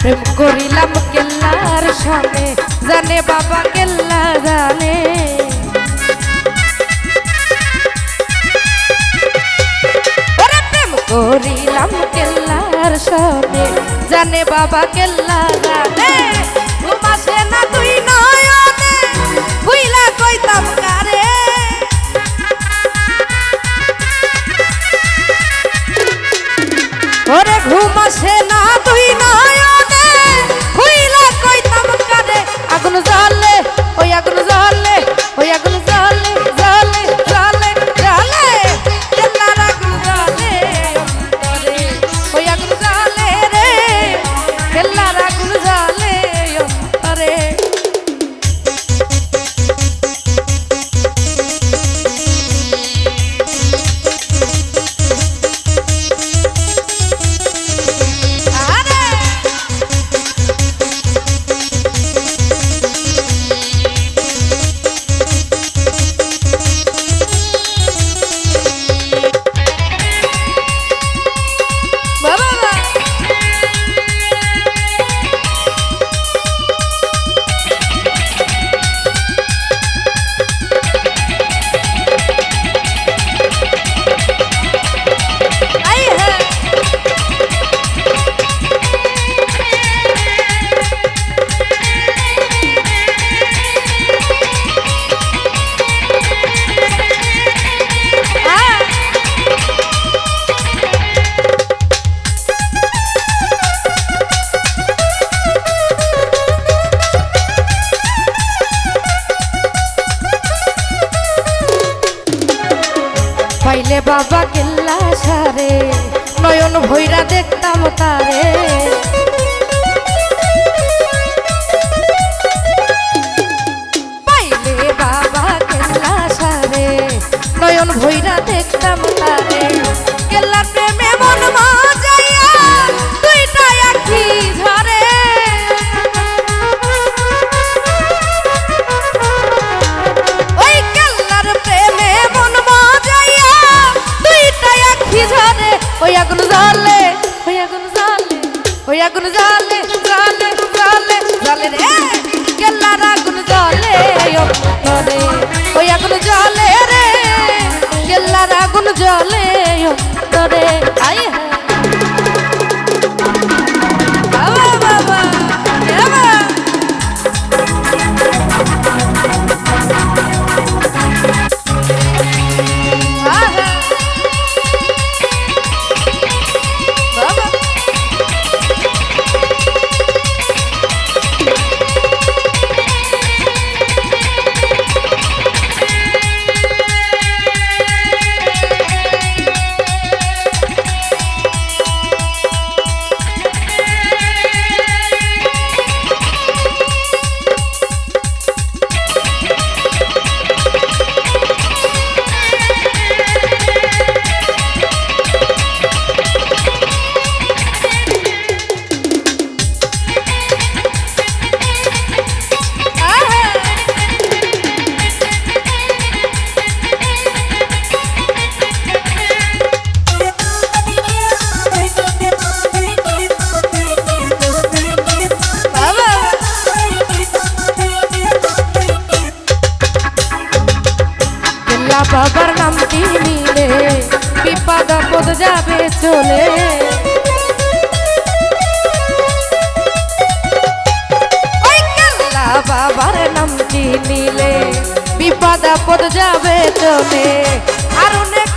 প্রেম করিলাম কেল্লার সামনে জানে বাবা কেল্লা জানে। প্রেম করিলাম কেল্লার সামনে জানে বাবা কেল্লা জানে। ঘুমাসে না তুই নয়নে। ভুইলা কইতাম কিল্লা সারে। নয়ন ভৈরা দেখতাম তারে। মাটি নিলে বিপদ আপদ যাবে চলে। বাবার নাম চিনিলে বিপদ আপদ যাবে চলে। আর অনেক